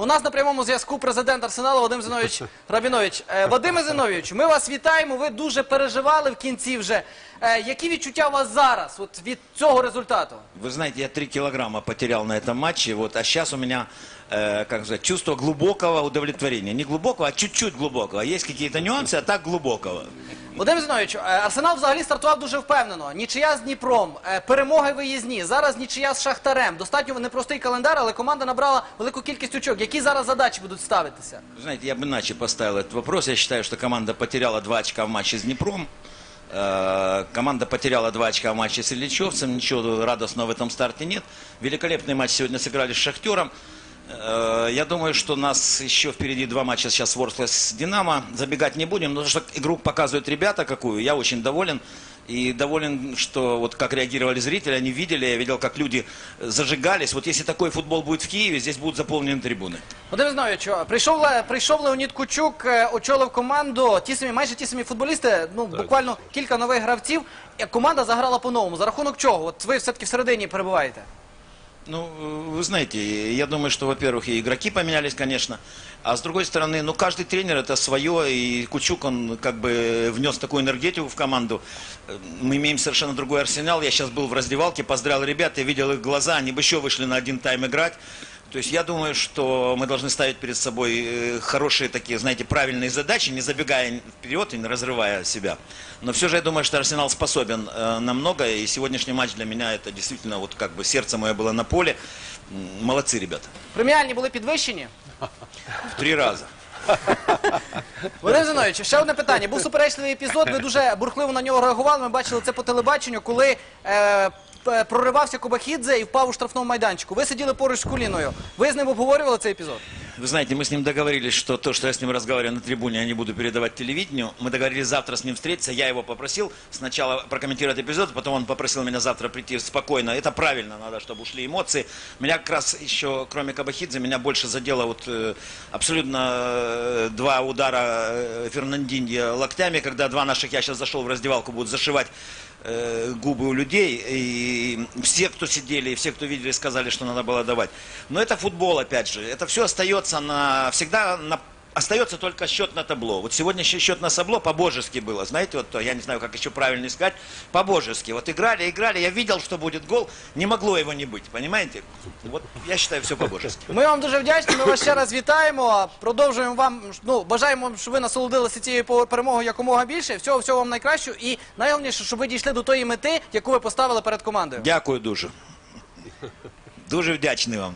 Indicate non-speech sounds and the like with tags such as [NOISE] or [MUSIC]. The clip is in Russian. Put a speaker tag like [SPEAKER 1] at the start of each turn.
[SPEAKER 1] У нас на прямому зв'язку президент Арсеналу Вадим Зинович [LAUGHS] Рабінович. Е, Вадиме Зиновійович, ми вас вітаємо. Ви дуже переживали в кінці вже. Е, Які відчуття у вас зараз от, від цього результату?
[SPEAKER 2] Вы знаете, я 3 килограмма потерял на этом матче, вот, а сейчас у меня, э, как сказать, чувство глубокого удовлетворения. Не глубокого, а чуть-чуть глубокого. Есть какие-то нюансы, а так глубокого.
[SPEAKER 1] Вадим Зиновійович, е, Арсенал взагалі стартував дуже впевнено. Нічия з Дніпром, е, перемоги виїзні. Зараз нічия з Шахтарем. Достатньо непростий календар, але команда набрала велику кількість очок. Які зараз задачі будуть ставитися?
[SPEAKER 2] Вы знаете, я бы иначе поставил этот вопрос. Я считаю, что команда потеряла 2 очка в матче с Днепром. Э, Команда потеряла 2 очка в матче с Ильичевцем. Ничего радостного в этом старте нет. Великолепный матч сегодня сыграли с Шахтером. Э, Я думаю, что у нас еще впереди два матча сейчас с Ворсклой с Динамо. Забегать не будем, но что игру показывают ребята какую. Я очень доволен. И доволен, что вот как реагировали зрители, они видели, я видел, как люди зажигались. Вот если такой футбол будет в Киеве, здесь будут заполнены трибуны.
[SPEAKER 1] Вадим Зиновійович, о, прийшов, Ле- прийшов Леонід Кучук, е, очолив команду. Ті самі, майже ті самі футболісти, ну буквально кілька нових гравців. І команда заграла по-новому. За рахунок чого? От ви все-таки всередині перебуваєте.
[SPEAKER 2] Ну, вы знаете, я думаю, что, во-первых, и игроки поменялись, конечно, а с другой стороны, ну, каждый тренер это свое, и Кучук, он как бы внес такую энергетику в команду. Мы имеем совершенно другой арсенал. Я сейчас был в раздевалке, поздравил ребят, я видел их глаза, они бы еще вышли на один тайм играть. То есть я думаю, что мы должны ставить перед собой э, хорошие такие, знаете, правильные задачи, не забегая вперед и не разрывая себя. Но все же я думаю, что Арсенал способен э, на многое, и сегодняшний матч для меня это действительно вот как бы сердце мое было на поле. М, Молодцы ребята.
[SPEAKER 1] Преміальні були підвищені.
[SPEAKER 2] В три раза.
[SPEAKER 1] Вадим Зиновійович, ще одне питання. Був суперечливий епізод. Ви дуже бурхливо на нього реагували. Ми бачили це по телебаченню, коли е, п- проривався Кубахідзе і впав у штрафному майданчику. Ви сиділи поруч з Куліною. Ви з ним обговорювали цей епізод?
[SPEAKER 2] Вы знаете, мы с ним договорились, что то, что я с ним разговариваю на трибуне, я не буду передавать телевидению. Мы договорились завтра с ним встретиться. Я его попросил сначала прокомментировать эпизод, потом он попросил меня завтра прийти спокойно. Это правильно, надо, чтобы ушли эмоции. Меня как раз еще, кроме Кабахидзе, меня больше задело вот э, абсолютно э, два удара э, Фернандинья локтями, когда два наших, я сейчас зашел в раздевалку, будут зашивать э, губы у людей, и все, кто сидели, и все, кто видели, сказали, что надо было давать. Но это футбол, опять же, это все остается на, всегда на, остается только счет на табло. Вот сегодня щ- счет на табло по-божески было, знаете, вот то, я не знаю, как еще правильно сказать, по-божески. Вот играли, играли, я видел, что будет гол, не могло его не быть, понимаете? Вот я считаю, все по-божески.
[SPEAKER 1] Ми вам дуже вдячні. Ми вас ще раз вітаємо. Продовжуємо вам. Ну бажаємо, щоб ви насолодилися цією по- перемогою якомога більше. Всього всього вам найкращого. І найголовніше, щоб ви дійшли до тої мети, яку ви поставили перед командою.
[SPEAKER 2] Дякую дуже. Дуже вдячний вам.